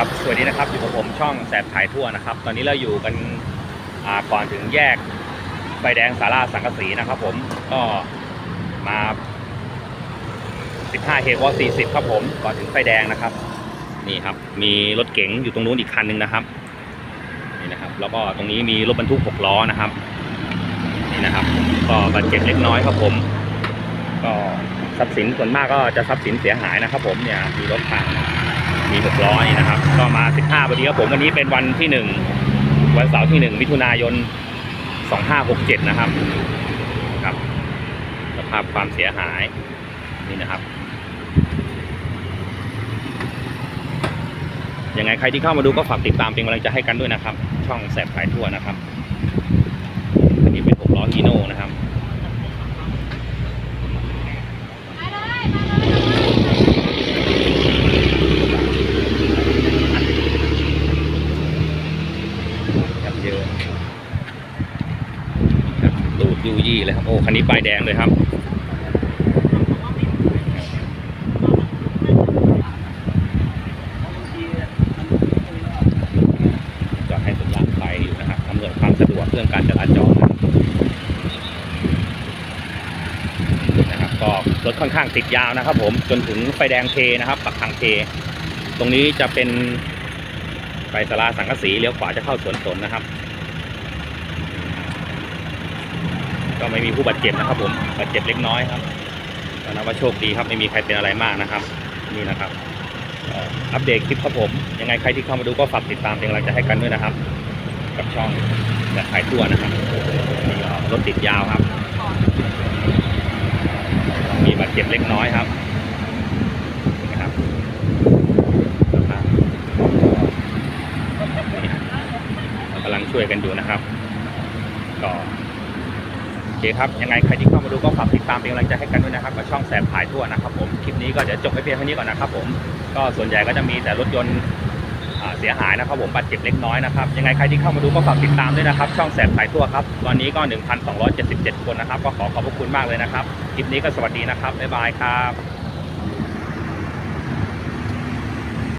ครับสวัสดีนะครับอยู่กับผมช่องแสบถ่ายทั่วนะครับ ตอนนี้เราอยู่กันก่อนถึงแยกไฟแดงสาราสังกะสีนะครับผมก็มา 15 เฮวอ40 ครับผมก่อนถึงไฟแดงนะครับ นี่ครับ มีรถเก๋งอยู่ตรงนู้นอีกคันหนึ่งนะครับนี่นะครับ แล้วก็ตรงนี้มีรถบรรทุก 6 ล้อนะครับนี่นะครับ ก็บาดเจ็บเล็กน้อยครับผม ก็ทรัพย์สินส่วนมากก็จะทรัพย์สินเสียหายนะครับ ผมเนี่ยมีรถพัง มี6ล้อนี่นะครับ ก็มา 15พอดีครับผมวันนี้เป็นวันที่ 1 วันเสาร์ที่ 1 มิถุนายน 2567 นะครับครับสภาพความเสียหายนี่นะครับ ยังไงใครที่เข้ามาดูก็ฝากติดตามเป็นกำลังใจให้กันด้วยนะครับ ช่องแสบขายทั่วนะครับอันนี้เป็น6ล้อฮีโน่นะครับ ครับเยอะครับตูด ยูยี่เลยครับ โอ้ คันนี้ป้ายแดงเลยครับจอดให้สัญญาณไฟอยู่นะครับอำนวยความสะดวกเรื่องการจราจรนะครับ ก็รถค่อนข้างติดยาวนะครับ ผม จนถึงไฟแดงเคนะครับปักทางเค ตรงนี้จะเป็นไปสาราสังกสีเลี้ยวขวาจะเข้าสวนสนนะครับ ไม่มีผู้บาดเจ็บนะครับ ผมบาดเจ็บเล็กน้อยครับก็นับว่าโชคดีครับไม่มีใครเป็นอะไรมากนะครับ นี่นะครับอัปเดตคลิปครับผมยังไงใครที่เข้ามาดูก็ฝากติดตามเป็นกำลังใจให้กันด้วยนะครับ กับช่องแบบขายทั่วนะครับรถติดยาวครับ มีบาดเจ็บเล็กน้อยครับนะครับเรากำลังช่วยกันอยู่นะครับ ก็โอ เคครับยังไงใครที่เข้ามาดูก็ฝากติดตามเป็นกำลังใจให้กันด้วยนะครับกับช่องแสบถ่ายทั่วนะครับผมคลิปนี้ก็เดี๋ยวจบไปเพียงเท่านี้ก่อนนะครับผมก็ส่วนใหญ่ก็จะมีแต่รถยนต์เสียหายนะครับผมบาดเจ็บเล็กน้อยนะครับยังไงใครที่เข้ามาดูก็ฝากติดตามด้วยนะครับ ช่องแสบถ่ายทั่วครับตอนนี้ก็ 1,277 คนนะครับ ก็ขอขอบพระคุณมากเลยนะครับคลิปนี้ก็สวัสดีนะครับบ๊ายบายครับ